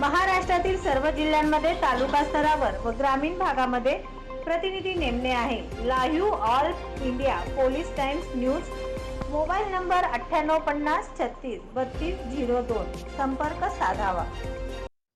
महाराष्ट्रातील सर्व जिल्ह्यांमध्ये तालुका स्तरावर व ग्रामीण भागामध्ये प्रतिनिधी नेमणे आहे. Live all India police times news. Mobile number अठ्ठ्याण्णव पन्नास छत्तीस बत्तीस झिरो दोन. संपर्क साधावा.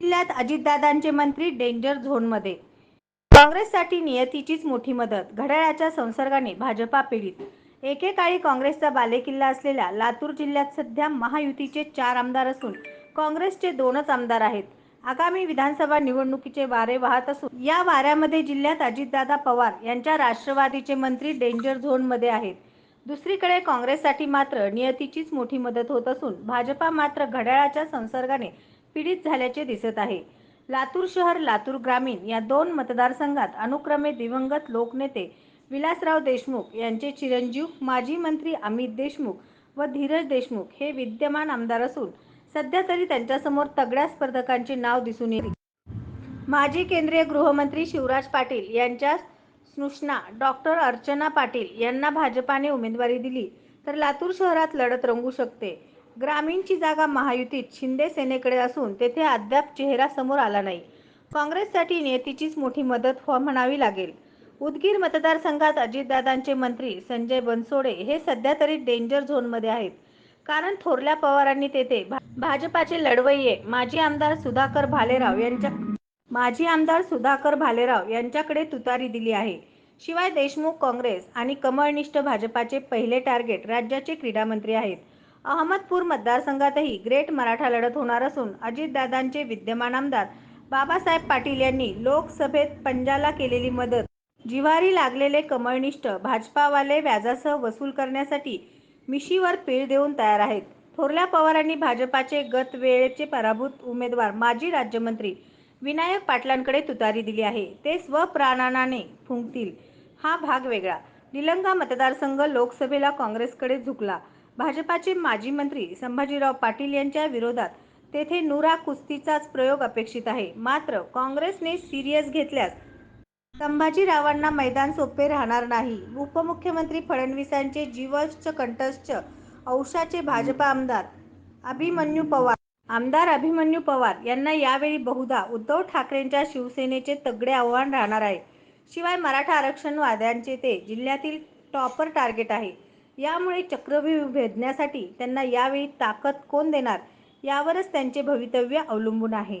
जिल्ह्यात अजितदादांचे मंत्री डेंजर झोनमध्ये. काँग्रेससाठी नियतीचीच मोठी मदत. घड्याळाच्या संसर्गाने भाजपा पीडित. एकेकाळी काँग्रेसचा बालेकिल्ला असलेल्या लातूर जिल्ह्यात सध्या महायुतीचे चार आमदार असून काँग्रेसचे दोनच आमदार आहेत. आगामी विधानसभा निवडणुकीचे वारे वाहत असून या वाऱ्यामध्ये जिल्ह्यात अजितदादा पवार यांच्या राष्ट्रवादीचे मंत्री डेंजर झोनमध्ये आहेत. दुसरीकडे काँग्रेससाठी मात्र नियतीचीच मोठी मदत होत असून भाजपा मात्र घड्याळाच्या संसर्गाने पीडित झाल्याचे दिसत आहे. लातूर शहर लातूर ग्रामीण या दोन मतदारसंघात अनुक्रमे दिवंगत लोकनेते विलासराव देशमुख यांचे चिरंजीव माजी मंत्री अमित देशमुख व धीरज देशमुख हे विद्यमान आमदार असून सध्या तरी त्यांच्यासमोर तगड्या स्पर्धकांचे नाव दिसून येते. माजी केंद्रीय गृहमंत्री शिवराज पाटील यांच्या स्नुषणा डॉक्टर अर्चना पाटील यांना भाजपाने उमेदवारी दिली तर लातूर शहरात लढत रंगू शकते. ग्रामीणची जागा महायुतीत शिंदे सेनेकडे असून तेथे अद्याप चेहरा समोर आला नाही. काँग्रेससाठी नियतीचीच मोठी मदत व म्हणावी लागेल. उदगीर मतदारसंघात अजितदादांचे मंत्री संजय बनसोडे हे सध्या तरी डेंजर झोनमध्ये आहेत. कारण थोरल्या पवारांनी तेथे भा- भाजपाचे लढवय्ये माजी आमदार सुधाकर भालेराव यांच्या माजी आमदार सुधाकर भालेराव यांच्याकडे तुतारी दिली आहे. शिवाय देशमुख काँग्रेस आणि कमळनिष्ठ भाजपाचे पहिले टार्गेट राज्याचे क्रीडामंत्री आहेत. अहमदपूर मतदारसंघातही ग्रेट मराठा लढत होणार असून अजितदादांचे विद्यमान आमदार बाबासाहेब पाटील यांनी लोकसभेत पंजाला केलेली मदत. जिव्हारी लागलेले कमळनिष्ठ भाजपावाले व्याजासह वसूल करण्यासाठी मिशीवर पीळ देऊन तयार आहेत. थोरल्या पवारांनी भाजपाचे गत वेळेचे पराभूत उमेदवार माजी राज्यमंत्री विनायक पाटलांकडे तुतारी दिली आहे. ते स्वप्राणाने फुंकतील. हा भाग वेगळा. निलंगा मतदारसंघ लोकसभेला काँग्रेसकडे झुकला. भाजपाचे माजी मंत्री संभाजीराव पाटील यांच्या विरोधात तेथे नुरा कुस्तीचाच प्रयोग अपेक्षित आहे. मात्र काँग्रेसने सिरियस घेतल्यास संभाजीरावांना मैदान सोपे राहणार नाही. उपमुख्यमंत्री फडणवीसांचे जीवश्च कंठस्थ औषाचे भाजपा आमदार अभिमन्यू पवार. आमदार अभिमन्यू पवार यांना यावेळी बहुधा उद्धव ठाकरेंच्या शिवसेनेचे तगडे आव्हान राहणार आहे. शिवाय मराठा आरक्षण वाद्यांचे ते जिल्ह्यातील टॉपर टार्गेट आहे. यामुळे चक्रव्यूह भेदण्यासाठी त्यांना यावेळी ताकद कोण देणार यावरच त्यांचे भवितव्य अवलंबून आहे.